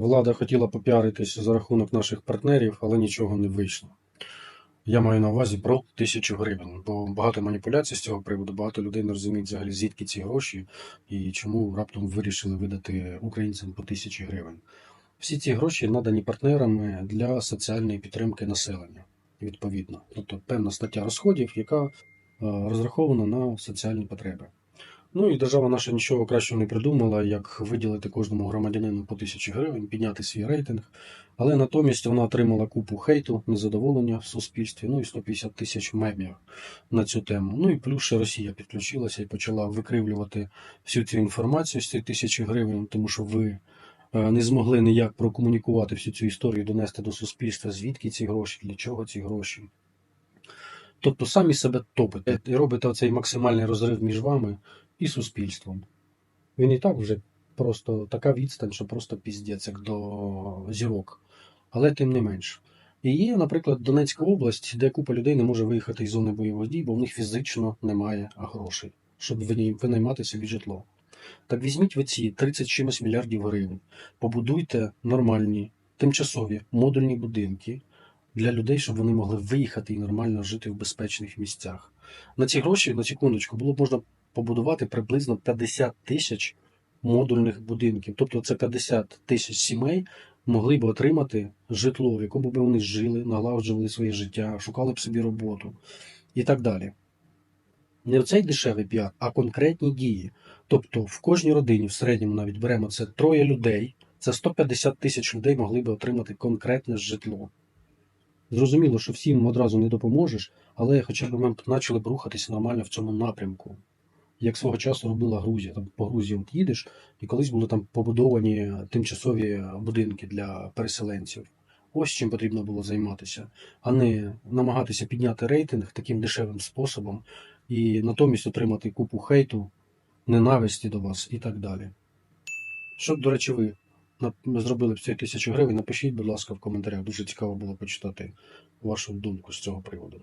Влада хотіла попіаритись за рахунок наших партнерів, але нічого не вийшло. Я маю на увазі про тисячу гривень, бо багато маніпуляцій з цього приводу, багато людей не розуміють взагалі звідки ці гроші і чому раптом вирішили видати українцям по тисячі гривень. Всі ці гроші надані партнерами для соціальної підтримки населення, відповідно. Тобто певна стаття розходів, яка е, розрахована на соціальні потреби. Ну і держава наша нічого кращого не придумала, як виділити кожному громадянину по тисячі гривень, підняти свій рейтинг. Але натомість вона отримала купу хейту, незадоволення в суспільстві, ну і 150 тисяч мемів на цю тему. Ну і плюс ще Росія підключилася і почала викривлювати всю цю інформацію з цієї тисячі гривень, тому що ви е, не змогли ніяк прокомунікувати всю цю історію, донести до суспільства, звідки ці гроші, для чого ці гроші. Тобто самі себе топите і робите оцей максимальний розрив між вами і суспільством. Він і так вже просто така відстань, що просто піздець, як до зірок. Але тим не менш. І є, наприклад, Донецька область, де купа людей не може виїхати із зони бойових дій, бо в них фізично немає грошей, щоб винаймати собі житло. Так візьміть ви ці 30 чимось мільярдів гривень, побудуйте нормальні, тимчасові модульні будинки для людей, щоб вони могли виїхати і нормально жити в безпечних місцях. На ці гроші, на секундочку, було б можна побудувати приблизно 50 тисяч модульних будинків. Тобто це 50 тисяч сімей могли б отримати житло, в якому б вони жили, налагоджували своє життя, шукали б собі роботу і так далі. Не оцей дешевий піар, а конкретні дії. Тобто в кожній родині, в середньому навіть беремо це троє людей, це 150 тисяч людей могли б отримати конкретне житло. Зрозуміло, що всім одразу не допоможеш, але хоча б ми почали б рухатися нормально в цьому напрямку. Як свого часу робила Грузія. Там по Грузії от їдеш, і колись були там побудовані тимчасові будинки для переселенців. Ось чим потрібно було займатися, а не намагатися підняти рейтинг таким дешевим способом і натомість отримати купу хейту, ненависті до вас і так далі. Що, до речі, ви на- зробили ці тисячу гривень, напишіть, будь ласка, в коментарях. Дуже цікаво було почитати вашу думку з цього приводу.